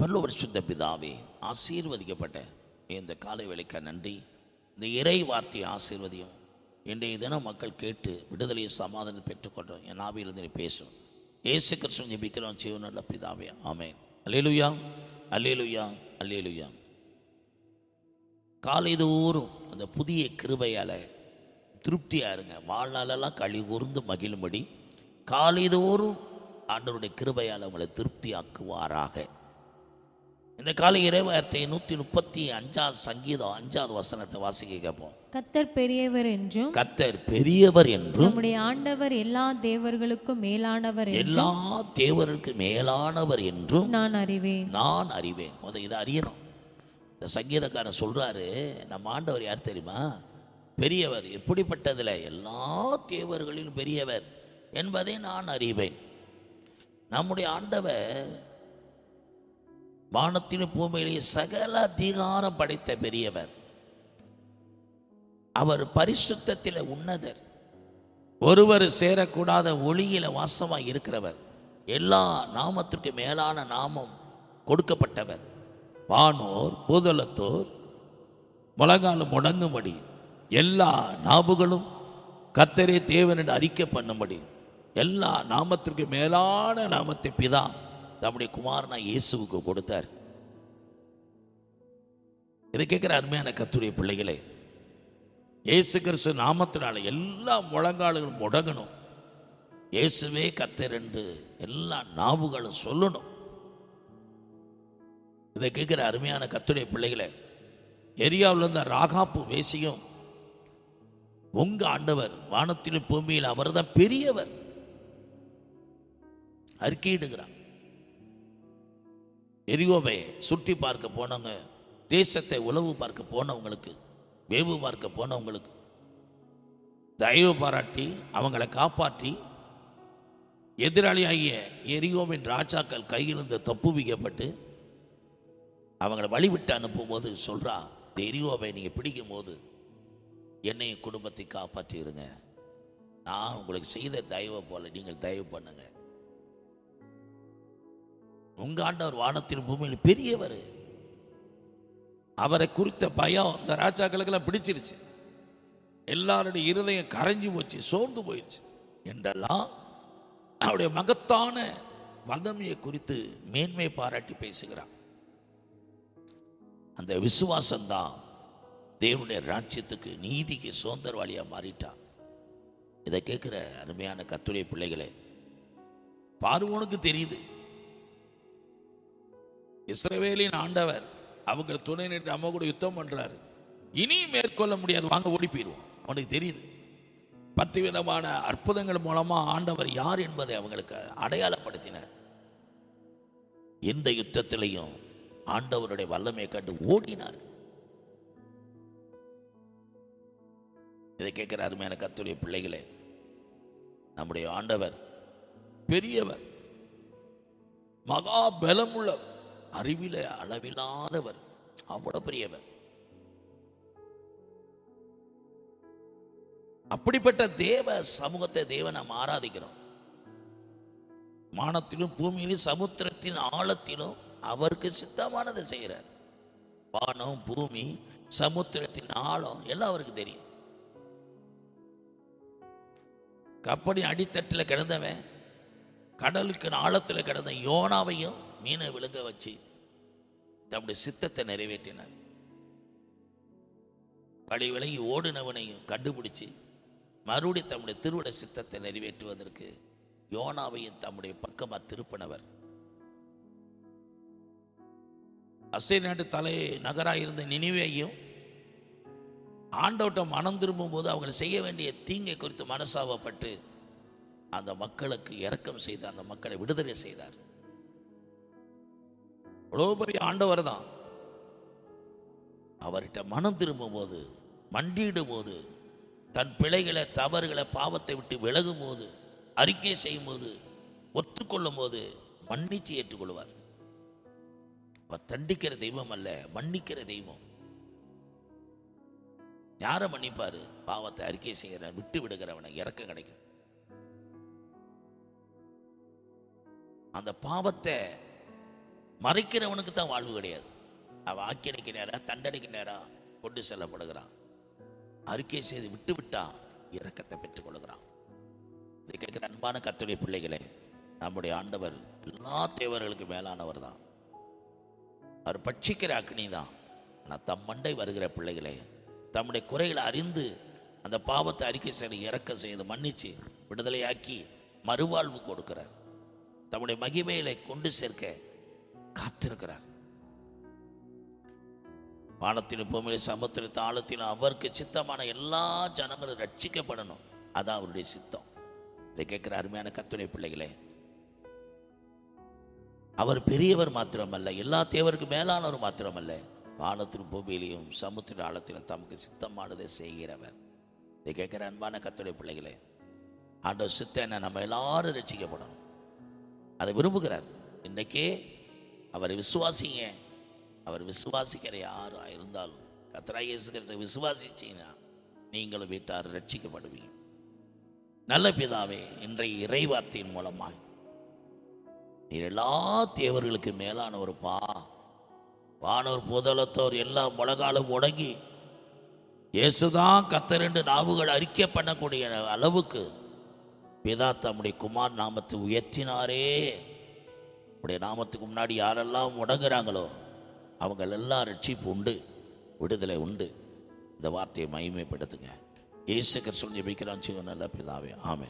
பல்லவர் சுத்த பிதாவே ஆசீர்வதிக்கப்பட்ட இந்த காலை வேலைக்கு நன்றி. இந்த இறை வார்த்தை ஆசீர்வதியும். இன்றைய தினம் மக்கள் கேட்டு விடுதலையை சமாதானம் பெற்றுக்கொண்டோம் என் ஆவியிலிருந்து நீ பேசும் ஏசு கிருஷ்ணன் ஜெபிக்கிறோம் ஜீவனல்ல பிதாவே. ஆமேன். அல்லேலுயா அல்லேலுயா அல்லேலுயா. காலைதோறும் அந்த புதிய கிருபையால் திருப்தியாக இருங்க. வாழ்நாளெல்லாம் கழி கூர்ந்து மகிழும்படி. காலைதோறும் ஆண்டவருடைய கிருபையால் உங்களை திருப்தியாக்குவாராக. இந்த காலை இறைவார்த்தை நூற்றி முப்பத்தி அஞ்சாவது சங்கீதம் அஞ்சாவது வசனத்தை வாசிக்க கேட்போம். கத்தர் பெரியவர் என்றும் கர்த்தர் பெரியவர் என்றும் நம்முடைய ஆண்டவர் எல்லா தேவர்களுக்கும் மேலானவர் எல்லா தேவருக்கு மேலானவர் என்றும் நான் அறிவேன். நான் அறிவேன். முத இதை அறியணும். இந்த சங்கீதக்காரன் சொல்றாரு நம்ம ஆண்டவர் யார் தெரியுமா? பெரியவர். எப்படிப்பட்டதில்? எல்லா தேவர்களிலும் பெரியவர் என்பதை நான் அறிவேன். நம்முடைய ஆண்டவர் வானத்திலும் பூமியிலே சகல அதிகாரம் படைத்த பெரியவர். அவர் பரிசுத்தத்தில் உன்னதர். ஒருவர் சேரக்கூடாத ஒளியில வாசமாக இருக்கிறவர். எல்லா நாமத்திற்கு மேலான நாமம் கொடுக்கப்பட்டவர். வானோர் பூதலத்தோர் முழங்காலம் முடங்கும்படி எல்லா நாவுகளும் கத்தரே தேவன் என்று அறிக்கை பண்ணும்படி எல்லா நாமத்திற்கு மேலான நாமத்தை பிதான் தம்முடைய குமாரனா இயேசுவுக்கு கொடுத்தார். இதை கேட்குற அருமையான கத்துடைய பிள்ளைகளே இயேசு கிறிஸ்து நாமத்தினால எல்லா முழங்கால்களும் முடங்கணும். இயேசுவே கத்தர் என்று எல்லா நாவுகளும் சொல்லணும். இதை கேட்குற அருமையான கத்துடைய பிள்ளைகளை எரியாவில் இருந்த ராகாப்பு வேசியும் உங்க ஆண்டவர் வானத்திலும் பூமியில் அவர்தான் பெரியவர். அறிக்கையிடுகிறார். எரியோவை சுற்றி பார்க்க போனவங்க தேசத்தை உளவு பார்க்க போனவங்களுக்கு வேவு பார்க்க போனவங்களுக்கு தயவு பாராட்டி அவங்களை காப்பாற்றி எதிராளியாகிய எரியோவின் ராஜாக்கள் கையிலிருந்து தப்புவிக்கப்பட்டு அவங்கள வழிவிட்டு அனுப்பும்போது சொல்கிறா இந்த எரியோவை நீங்கள் பிடிக்கும் போது என்னையும் குடும்பத்தை காப்பாற்றிடுங்க நான் உங்களுக்கு செய்த தயவை போல நீங்கள் தயவு பண்ணுங்கள் உங்காண்டவர் வானத்தின் பூமியில் பெரியவர். அவரை குறித்த பயம் இந்த ராஜாக்களுக்கெல்லாம் பிடிச்சிருச்சு. எல்லாருடைய இருதயம் கரைஞ்சி போச்சு சோர்ந்து போயிடுச்சு என்றெல்லாம் அவருடைய மகத்தான வல்லமையை குறித்து மேன்மை பாராட்டி பேசுகிறான் அந்த விசுவாசம்தான் தேவனுடைய ராஜ்யத்துக்கு நீதிக்கு சுதந்திரவாளியாக மாறிட்டான். இதை கேட்குற அருமையான கத்துடைய பிள்ளைகளே பார்வோனுக்கு தெரியுது. இஸ்ரவேலின் ஆண்டவர் அவங்க துணை நின்று அம்மா கூட யுத்தம் பண்றாரு. இனி மேற்கொள்ள முடியாது வாங்க ஓடி போயிடுவோம் அவனுக்கு தெரியுது. பத்து விதமான அற்புதங்கள் மூலமா ஆண்டவர் யார் என்பதை அவங்களுக்கு அடையாளப்படுத்தினார். எந்த யுத்தத்திலையும் ஆண்டவருடைய வல்லமையை கண்டு ஓடினார். இதை கேட்கிற அருமையான கத்துடைய பிள்ளைகளே நம்முடைய ஆண்டவர் பெரியவர் மகா பலமுள்ளவர். அறிவில அளவில்லாதவர் அவ்வளவு பெரியவர். அப்படிப்பட்ட தேவ சமூகத்தை தேவ நாம் ஆராதிக்கிறோம். மானத்திலும் பூமியிலும் சமுத்திரத்தின் ஆழத்திலும் அவருக்கு சித்தமானதை செய்கிறார். வானம் பூமி சமுத்திரத்தின் ஆழம் எல்லாம் அவருக்கு தெரியும். கப்பலின் அடித்தட்டில் கிடந்தவன் கடலுக்கு ஆழத்தில் கிடந்த யோனாவையும் மீனை விழுங்க வச்சு தம்முடைய சித்தத்தை நிறைவேற்றினார். பழி விலகி ஓடினவனையும் கண்டுபிடிச்சு மறுபடி தம்முடைய திருவிட சித்தத்தை நிறைவேற்றுவதற்கு யோனாவையும் தம்முடைய பக்கமாக திருப்பினவர். அசை நாட்டு தலை நகராக இருந்த நினைவையும் ஆண்டோட்டம் மனம் திரும்பும் போது அவங்க செய்ய வேண்டிய தீங்கை குறித்து மனசாவப்பட்டு அந்த மக்களுக்கு இரக்கம் செய்து அந்த மக்களை விடுதலை செய்தார். இவ்வளோ பெரிய ஆண்டவர் தான். அவர்கிட்ட மனம் திரும்பும் போது மண்டியிடும் போது தன் பிழைகளை தவறுகளை பாவத்தை விட்டு விலகும் போது அறிக்கை செய்யும் போது ஒத்துக்கொள்ளும் போது மன்னிச்சு ஏற்றுக்கொள்வார். அவர் தண்டிக்கிற தெய்வம் அல்ல மன்னிக்கிற தெய்வம். யாரை மன்னிப்பாரு? பாவத்தை அறிக்கை செய்கிற விட்டு விடுகிறவனை இறக்கம் கிடைக்கும். அந்த பாவத்தை மறைக்கிறவனுக்கு தான் வாழ்வு கிடையாது. அவன் ஆக்கினைக்கு நேரம் தண்டனைக்கு நேரம் கொண்டு செல்லப்படுகிறான். அறிக்கை செய்து விட்டு விட்டான் இறக்கத்தை பெற்றுக் கொள்கிறான் இதை கேட்கிற அன்பான கத்துடைய பிள்ளைகளே நம்முடைய ஆண்டவர் எல்லா தேவர்களுக்கு மேலானவர் தான். அவர் பட்சிக்கிற அக்னி தான். ஆனால் தம் மண்டை வருகிற பிள்ளைகளே தம்முடைய குறைகளை அறிந்து அந்த பாவத்தை அறிக்கை செய்து இறக்க செய்து மன்னித்து விடுதலையாக்கி மறுவாழ்வு கொடுக்கிறார். தம்முடைய மகிமைகளை கொண்டு சேர்க்க காத்திருக்கிறார். வானத்தின் பூமியில சமுத்திர தாளத்திலும் அவருக்கு சித்தமான எல்லா ஜனங்களும் ரட்சிக்கப்படணும். அதான் அவருடைய சித்தம். இதை கேட்கிற அருமையான கத்துணை பிள்ளைகளே அவர் பெரியவர் மாத்திரமல்ல எல்லா தேவருக்கு மேலானவர் மாத்திரமல்ல வானத்தின் பூமியிலையும் சமுத்திர ஆழத்திலும் தமக்கு சித்தமானதை செய்கிறவர். இதை கேட்கிற அன்பான கத்துடைய பிள்ளைகளே ஆண்டவர் சித்தனை என்ன நம்ம எல்லாரும் ரசிக்கப்படணும் அதை விரும்புகிறார். இன்னைக்கே அவரை விசுவாசிங்க. அவர் விசுவாசிக்கிற யாரா இருந்தாலும் கத்தரா இயேசு கிறிஸ்துவை விசுவாசிச்சீங்கன்னா நீங்களும் வீட்டார் ரட்சிக்கப்படுவீங்க நல்ல பிதாவே இன்றைய இறைவார்த்தையின் மூலமாய். நீர் எல்லா தேவர்களுக்கு மேலான ஒரு பா வானோர் புதலத்தோர் எல்லா முழங்காலும் முடங்கி இயேசுதான் கத்தரெண்டு நாவுகள் அறிக்கை பண்ணக்கூடிய அளவுக்கு பிதா தம்முடைய குமார் நாமத்தை உயர்த்தினாரே. உடைய நாமத்துக்கு முன்னாடி யாரெல்லாம் முடங்குறாங்களோ அவங்களெல்லாம் ரட்சிப்பு உண்டு விடுதலை உண்டு. இந்த வார்த்தையை மகிமைப்படுத்துங்க. இயேசு கிறிஸ்துவின் ஜெபிக்கிறான் சிவன் நல்ல பிதாவே. ஆமே